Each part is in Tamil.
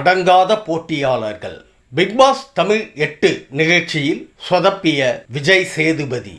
அடங்காத போட்டியாளர்கள். பிக்பாஸ் தமிழ் எட்டு நிகழ்ச்சியில் சொதப்பிய விஜய் சேதுபதி.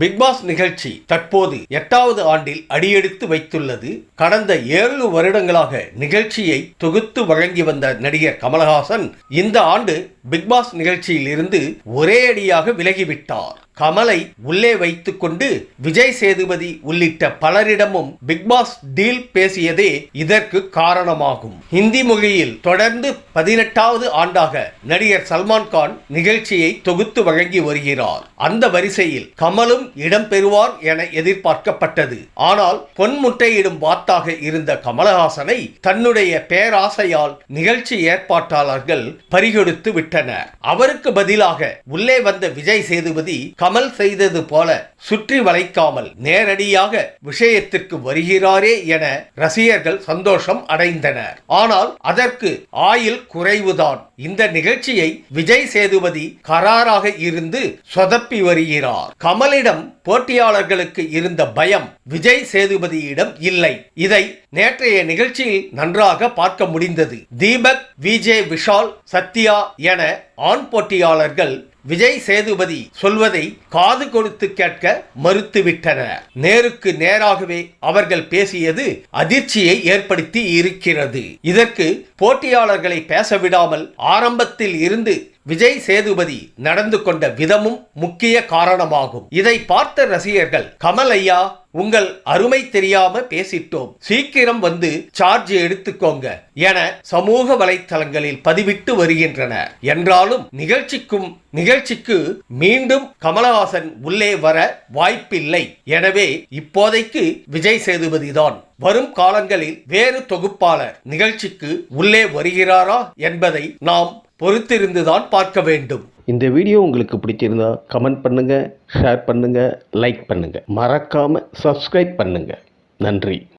பிக்பாஸ் நிகழ்ச்சி தற்போது எட்டாவது ஆண்டில் அடியெடுத்து வைத்துள்ளது. கடந்த ஏழு வருடங்களாக நிகழ்ச்சியை தொகுத்து வழங்கி வந்த நடிகர் கமலஹாசன் இந்த ஆண்டு பிக்பாஸ் நிகழ்ச்சியில் இருந்து ஒரே அடியாக விலகிவிட்டார். கமலை உள்ளே வைத்துக்கொண்டு விஜய் சேதுபதி உள்ளிட்ட பலரிடமும் பிக்பாஸ் டீல் பேசியதே இதற்கு காரணமாகும். ஹிந்தி மொழியில் தொடர்ந்து பதினெட்டாவது ஆண்டாக நடிகர் சல்மான் கான் நிகழ்ச்சியை தொகுத்து வழங்கி வருகிறார். அந்த வரிசையில் கமலும் இடம்பெறுவார் என எதிர்பார்க்கப்பட்டது. ஆனால் பொன்முட்டையிடும் வாத்தாக இருந்த கமலஹாசனை தன்னுடைய பேராசையால் நிகழ்ச்சி ஏற்பாட்டாளர்கள் பறிகொடுத்து விட்டனர். அவருக்கு பதிலாக உள்ளே வந்த விஜய் சேதுபதி கமல் செய்தது போல சுற்றி வளைக்காமல் நேரடியாக விஷயத்திற்கு வருகிறாரே என ரசிகர்கள் சந்தோஷம் அடைந்தனர். ஆனால் அதற்கு ஆயில் குறைவுதான். இந்த நிகழ்ச்சியை விஜய் சேதுபதி கராராக இருந்து சொதப்பி வருகிறார். கமலிடம் போட்டியாளர்களுக்கு இருந்த பயம் விஜய் சேதுபதியிடம் இல்லை. இதை நேற்றைய நிகழ்ச்சியில் நன்றாக பார்க்க முடிந்தது. தீபக் விஜே விஷால் சத்யா என ஆண் போட்டியாளர்கள் விஜய் சேதுபதி சொல்வதை காது கொடுத்து கேட்க மறுத்துவிட்டனர். நேருக்கு நேராகவே அவர்கள் பேசியது அதிர்ச்சியை ஏற்படுத்தி இருக்கிறது. இதற்கு போட்டியாளர்களை பேச விடாமல் ஆரம்பத்தில் இருந்து விஜய் சேதுபதி நடந்து கொண்ட விதமும் முக்கிய காரணமாகும். இதை பார்த்த ரசிகர்கள் கமல் ஐயா உங்கள் அருமை தெரியாம பேசிட்டோம். சீக்கிரம் வந்து சார்ஜ் எடுத்துக்கோங்க என சமூக வலைத்தளங்களில் பதிவிட்டு வருகின்றனர். என்றாலும் நிகழ்ச்சிக்கும் நிகழ்ச்சிக்கு மீண்டும் கமலஹாசன் உள்ளே வர வாய்ப்பில்லை. எனவே இப்போதைக்கு விஜய் சேதுபதி தான். வரும் காலங்களில் வேறு தொகுப்பாளர் நிகழ்ச்சிக்கு உள்ளே வருகிறாரா என்பதை நாம் பொறுத்திருந்துதான் பார்க்க வேண்டும். இந்த வீடியோ உங்களுக்கு பிடிச்சிருந்தா கமெண்ட் பண்ணுங்கள் ஷேர் பண்ணுங்கள் லைக் பண்ணுங்கள் மறக்காமல் சப்ஸ்கிரைப் பண்ணுங்கள் நன்றி.